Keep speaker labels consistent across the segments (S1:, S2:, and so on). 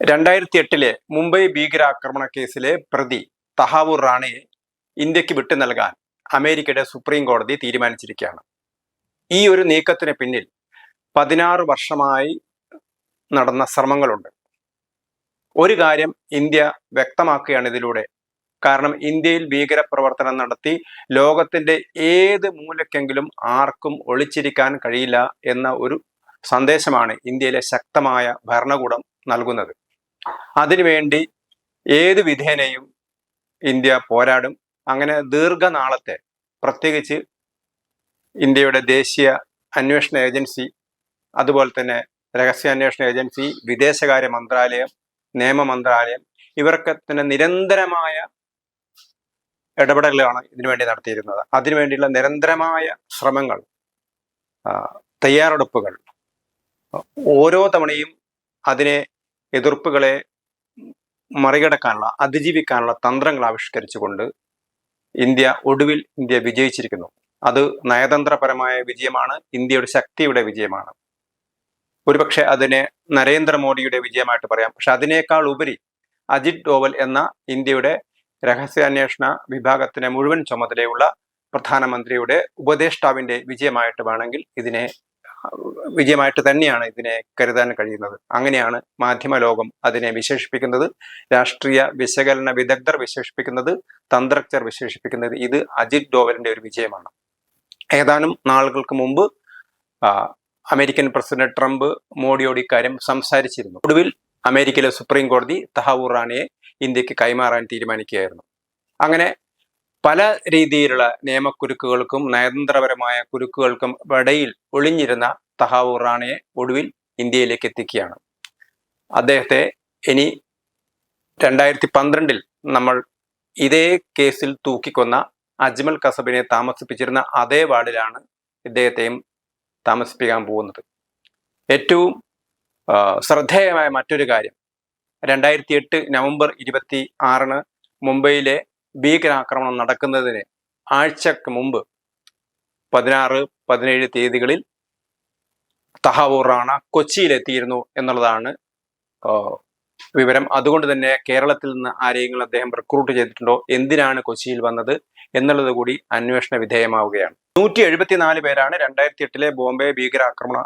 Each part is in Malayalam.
S1: രണ്ടായിരത്തി എട്ടിലെ മുംബൈ ഭീകരാക്രമണ കേസിലെ പ്രതി തഹാവൂർ റാണയെ ഇന്ത്യയ്ക്ക് വിട്ടു നൽകാൻ അമേരിക്കയുടെ സുപ്രീം കോടതി തീരുമാനിച്ചിരിക്കുകയാണ്. ഈ ഒരു നീക്കത്തിന് പിന്നിൽ പതിനാറ് വർഷമായി നടന്ന ശ്രമങ്ങളുണ്ട്. ഒരു കാര്യം ഇന്ത്യ വ്യക്തമാക്കുകയാണ് ഇതിലൂടെ. കാരണം ഇന്ത്യയിൽ ഭീകരപ്രവർത്തനം നടത്തി ലോകത്തിന്റെ ഏത് മൂലക്കെങ്കിലും ആർക്കും ഒളിച്ചിരിക്കാൻ കഴിയില്ല എന്ന ഒരു സന്ദേശമാണ് ഇന്ത്യയിലെ ശക്തമായ ഭരണകൂടം നൽകുന്നത്. അതിനുവേണ്ടി ഏത് വിധേനയും ഇന്ത്യ പോരാടും. അങ്ങനെ ദീർഘനാളത്തെ പ്രത്യേകിച്ച് ഇന്ത്യയുടെ ദേശീയ അന്വേഷണ ഏജൻസി അതുപോലെ തന്നെ രഹസ്യാന്വേഷണ ഏജൻസി വിദേശകാര്യ മന്ത്രാലയം നിയമ മന്ത്രാലയം ഇവർക്ക് തന്നെ നിരന്തരമായ ഇടപെടലുകളാണ് ഇതിനുവേണ്ടി നടത്തിയിരുന്നത്. അതിനുവേണ്ടിയുള്ള നിരന്തരമായ ശ്രമങ്ങൾ തയ്യാറെടുപ്പുകൾ ഓരോ തവണയും അതിനെ എതിർപ്പുകളെ മറികടക്കാനുള്ള അതിജീവിക്കാനുള്ള തന്ത്രങ്ങൾ ആവിഷ്കരിച്ചുകൊണ്ട് ഇന്ത്യ ഒടുവിൽ ഇന്ത്യ വിജയിച്ചിരിക്കുന്നു. അത് നയതന്ത്രപരമായ വിജയമാണ് ഇന്ത്യയുടെ ശക്തിയുടെ വിജയമാണ്. ഒരുപക്ഷെ അതിനെ നരേന്ദ്രമോദിയുടെ വിജയമായിട്ട് പറയാം. പക്ഷെ അതിനേക്കാൾ ഉപരി അജിത് ഡോവൽ എന്ന ഇന്ത്യയുടെ രഹസ്യാന്വേഷണ വിഭാഗത്തിന് മുഴുവൻ ചുമതലയുള്ള പ്രധാനമന്ത്രിയുടെ ഉപദേഷ്ടാവിന്റെ വിജയമായിട്ട് വേണമെങ്കിൽ ഇതിനെ വിജയമായിട്ട് തന്നെയാണ് ഇതിനെ കരുതാൻ കഴിയുന്നത്. അങ്ങനെയാണ് മാധ്യമ ലോകം അതിനെ വിശേഷിപ്പിക്കുന്നത്. രാഷ്ട്രീയ വിശകലന വിദഗ്ധർ വിശേഷിപ്പിക്കുന്നത് തന്ത്രജ്ഞർ വിശേഷിപ്പിക്കുന്നത് ഇത് അജിത് ഡോവലിന്റെ ഒരു വിജയമാണ്. ഏതാനും നാളുകൾക്ക് മുമ്പ് അമേരിക്കൻ പ്രസിഡന്റ് ട്രംപ് മോഡിയോട് ഇക്കാര്യം സംസാരിച്ചിരുന്നു. ഒടുവിൽ അമേരിക്കയിലെ സുപ്രീം കോടതി തഹാവൂർ റാണിയെ ഇന്ത്യയ്ക്ക് കൈമാറാൻ തീരുമാനിക്കുകയായിരുന്നു. അങ്ങനെ പല രീതിയിലുള്ള നിയമക്കുരുക്കുകൾക്കും നയതന്ത്രപരമായ കുരുക്കുകൾക്കും ഇടയിൽ ഒളിഞ്ഞിരുന്ന തഹാവൂർ റാണയെ ഒടുവിൽ ഇന്ത്യയിലേക്ക് എത്തിക്കുകയാണ്. അദ്ദേഹത്തെ ഇനി രണ്ടായിരത്തി പന്ത്രണ്ടിൽ നമ്മൾ ഇതേ കേസിൽ തൂക്കിക്കൊന്ന അജ്മൽ കസബിനെ താമസിപ്പിച്ചിരുന്ന അതേ വാർഡിലാണ് ഇദ്ദേഹത്തെയും താമസിപ്പിക്കാൻ പോകുന്നത്. ഏറ്റവും ശ്രദ്ധേയമായ മറ്റൊരു കാര്യം. രണ്ടായിരത്തി എട്ട് നവംബർ ഇരുപത്തി ആറിന് മുംബൈയിലെ ഭീകരാക്രമണം നടക്കുന്നതിന് ആഴ്ചക്ക് മുമ്പ് പതിനാറ് പതിനേഴ് തീയതികളിൽ തഹാവൂർ റാണ കൊച്ചിയിലെത്തിയിരുന്നു എന്നുള്ളതാണ് വിവരം. അതുകൊണ്ട് തന്നെ കേരളത്തിൽ നിന്ന് ആരെങ്കിലും അദ്ദേഹം റിക്രൂട്ട് ചെയ്തിട്ടുണ്ടോ എന്തിനാണ് കൊച്ചിയിൽ വന്നത് എന്നുള്ളത് കൂടി അന്വേഷണ വിധേയമാവുകയാണ്. നൂറ്റി എഴുപത്തിനാല് പേരാണ് രണ്ടായിരത്തി എട്ടിലെ ബോംബെ ഭീകരാക്രമണ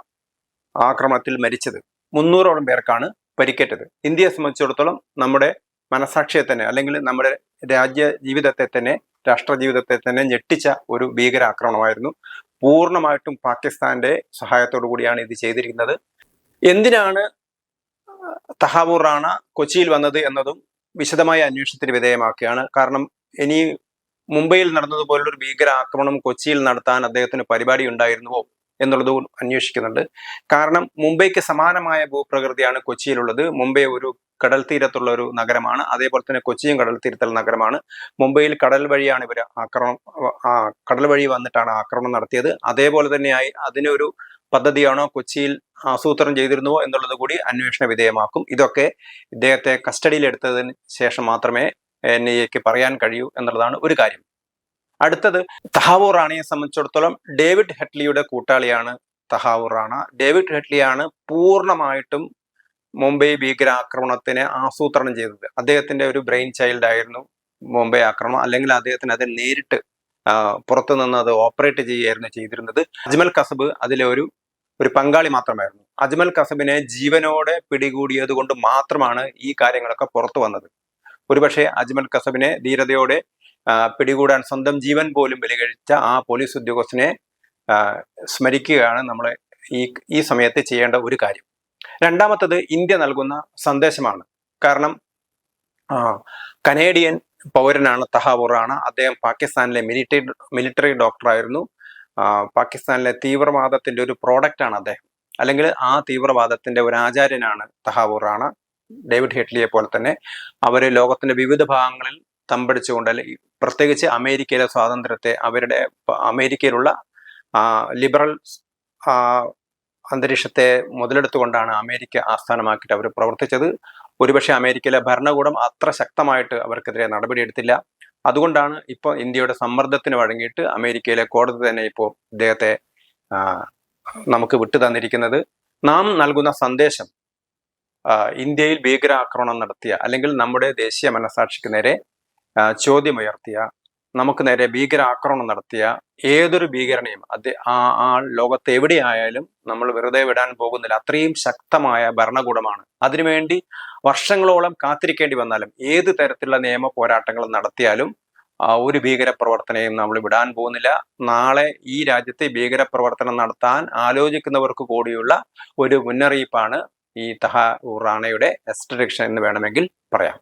S1: ആക്രമണത്തിൽ മരിച്ചത്. മുന്നൂറോളം പേർക്കാണ് പരിക്കേറ്റത്. ഇന്ത്യയെ സംബന്ധിച്ചിടത്തോളം നമ്മുടെ മനസാക്ഷിയെ തന്നെ അല്ലെങ്കിൽ നമ്മുടെ രാജ്യ ജീവിതത്തെ തന്നെ രാഷ്ട്ര ജീവിതത്തെ തന്നെ ഞെട്ടിച്ച ഒരു ഭീകരാക്രമണമായിരുന്നു. പൂർണമായിട്ടും പാകിസ്ഥാന്റെ സഹായത്തോടു കൂടിയാണ് ഇത് ചെയ്തിരിക്കുന്നത്. എന്തിനാണ് തഹാവൂർ റാണ കൊച്ചിയിൽ വന്നത് എന്നതും വിശദമായ അന്വേഷണത്തിന് വിധേയമാക്കുകയാണ്. കാരണം ഇനി മുംബൈയിൽ നടന്നതുപോലുള്ളൊരു ഭീകരാക്രമണം കൊച്ചിയിൽ നടത്താൻ അദ്ദേഹത്തിന് പരിപാടി ഉണ്ടായിരുന്നുവോ എന്നുള്ളത് അന്വേഷിക്കുന്നുണ്ട്. കാരണം മുംബൈക്ക് സമാനമായ ഭൂപ്രകൃതിയാണ് കൊച്ചിയിലുള്ളത്. മുംബൈ ഒരു കടൽ തീരത്തുള്ള ഒരു നഗരമാണ്. അതേപോലെ തന്നെ കൊച്ചിയും കടൽ തീരത്തുള്ള നഗരമാണ്. മുംബൈയിൽ കടൽ വഴിയാണ് ഇവർ ആക്രമണം കടൽ വഴി വന്നിട്ടാണ് ആക്രമണം നടത്തിയത്. അതേപോലെ തന്നെയായി അതിനൊരു പദ്ധതിയാണോ കൊച്ചിയിൽ ആസൂത്രണം ചെയ്തിരുന്നുവോ എന്നുള്ളത് കൂടി അന്വേഷണ വിധേയമാക്കും. ഇതൊക്കെ ഇദ്ദേഹത്തെ കസ്റ്റഡിയിലെടുത്തതിന് ശേഷം മാത്രമേ എൻ ഐ എക്ക് പറയാൻ കഴിയൂ എന്നുള്ളതാണ് ഒരു കാര്യം. അടുത്തത് തഹാവൂർ റാണിയെ സംബന്ധിച്ചിടത്തോളം ഡേവിഡ് ഹെഡ്ലിയുടെ കൂട്ടാളിയാണ് തഹാവൂർ റാണ. ഡേവിഡ് ഹെഡ്ലിയാണ് പൂർണമായിട്ടും മുംബൈ ഭീകരാക്രമണത്തിന് ആസൂത്രണം ചെയ്തത്. അദ്ദേഹത്തിന്റെ ഒരു ബ്രെയിൻ ചൈൽഡ് ആയിരുന്നു മുംബൈ ആക്രമണം. അല്ലെങ്കിൽ അദ്ദേഹത്തിന് അത് നേരിട്ട് പുറത്തു നിന്ന് അത് ഓപ്പറേറ്റ് ചെയ്യുകയായിരുന്നു ചെയ്തിരുന്നത്. അജ്മൽ കസബ് അതിലെ ഒരു ഒരു പങ്കാളി മാത്രമായിരുന്നു. അജ്മൽ കസബിനെ ജീവനോടെ പിടികൂടിയത് കൊണ്ട് മാത്രമാണ് ഈ കാര്യങ്ങളൊക്കെ പുറത്തു വന്നത്. ഒരുപക്ഷെ അജ്മൽ കസബിനെ ധീരതയോടെ പിടികൂടാൻ സ്വന്തം ജീവൻ പോലും വിലകഴിച്ച ആ പോലീസ് ഉദ്യോഗസ്ഥനെ സ്മരിക്കുകയാണ് നമ്മൾ ഈ ഈ സമയത്ത് ചെയ്യേണ്ട ഒരു കാര്യം. രണ്ടാമത്തത് ഇന്ത്യ നൽകുന്ന സന്ദേശമാണ്. കാരണം കനേഡിയൻ പൗരനാണ് തഹാവൂറാണ് അദ്ദേഹം പാകിസ്ഥാനിലെ മിലിറ്ററി മിലിറ്ററി ഡോക്ടറായിരുന്നു പാകിസ്ഥാനിലെ തീവ്രവാദത്തിന്റെ ഒരു പ്രോഡക്റ്റ് ആണ് അദ്ദേഹം. അല്ലെങ്കിൽ ആ തീവ്രവാദത്തിന്റെ ഒരു ആചാര്യനാണ് തഹാവൂറാണ് ഡേവിഡ് ഹെറ്റ്ലിയെ പോലെ തന്നെ അവർ ലോകത്തിന്റെ വിവിധ ഭാഗങ്ങളിൽ തമ്പടിച്ചുകൊണ്ട് പ്രത്യേകിച്ച് അമേരിക്കയിലെ സ്വാതന്ത്ര്യത്തെ അവരുടെ അമേരിക്കയിലുള്ള ലിബറൽ അന്തരീക്ഷത്തെ മുതലെടുത്തുകൊണ്ടാണ് അമേരിക്ക ആസ്ഥാനമാക്കിയിട്ട് അവർ പ്രവർത്തിച്ചത്. ഒരുപക്ഷെ അമേരിക്കയിലെ ഭരണകൂടം അത്ര ശക്തമായിട്ട് അവർക്കെതിരെ നടപടിയെടുത്തില്ല. അതുകൊണ്ടാണ് ഇപ്പോൾ ഇന്ത്യയുടെ സമ്മർദ്ദത്തിന് വഴങ്ങിയിട്ട് അമേരിക്കയിലെ കോടതി തന്നെ ഇപ്പോൾ ഇദ്ദേഹത്തെ നമുക്ക് വിട്ടു തന്നിരിക്കുന്നത്. നാം നൽകുന്ന സന്ദേശം ഇന്ത്യയിൽ ഭീകരാക്രമണം നടത്തിയ അല്ലെങ്കിൽ നമ്മുടെ ദേശീയ മനസാക്ഷിക്ക് നേരെ ചോദ്യമുയർത്തിയ നമുക്ക് നേരെ ഭീകര ആക്രമണം നടത്തിയ ഏതൊരു ഭീകരനെയും അത് ആ ആ ലോകത്ത് എവിടെയായാലും നമ്മൾ വെറുതെ വിടാൻ പോകുന്നില്ല. അത്രയും ശക്തമായ ഭരണകൂടമാണ്. അതിനുവേണ്ടി വർഷങ്ങളോളം കാത്തിരിക്കേണ്ടി വന്നാലും ഏത് തരത്തിലുള്ള നിയമ പോരാട്ടങ്ങൾ നടത്തിയാലും ആ, ഒരു ഭീകര പ്രവർത്തനയും നമ്മൾ വിടാൻ പോകുന്നില്ല. നാളെ ഈ രാജ്യത്തെ ഭീകര പ്രവർത്തനം നടത്താൻ ആലോചിക്കുന്നവർക്ക് കൂടിയുള്ള ഒരു മുന്നറിയിപ്പാണ് ഈ തഹ റാണയുടെ എക്സ്ട്രഡിക്ഷൻ എന്ന് വേണമെങ്കിൽ പറയാം.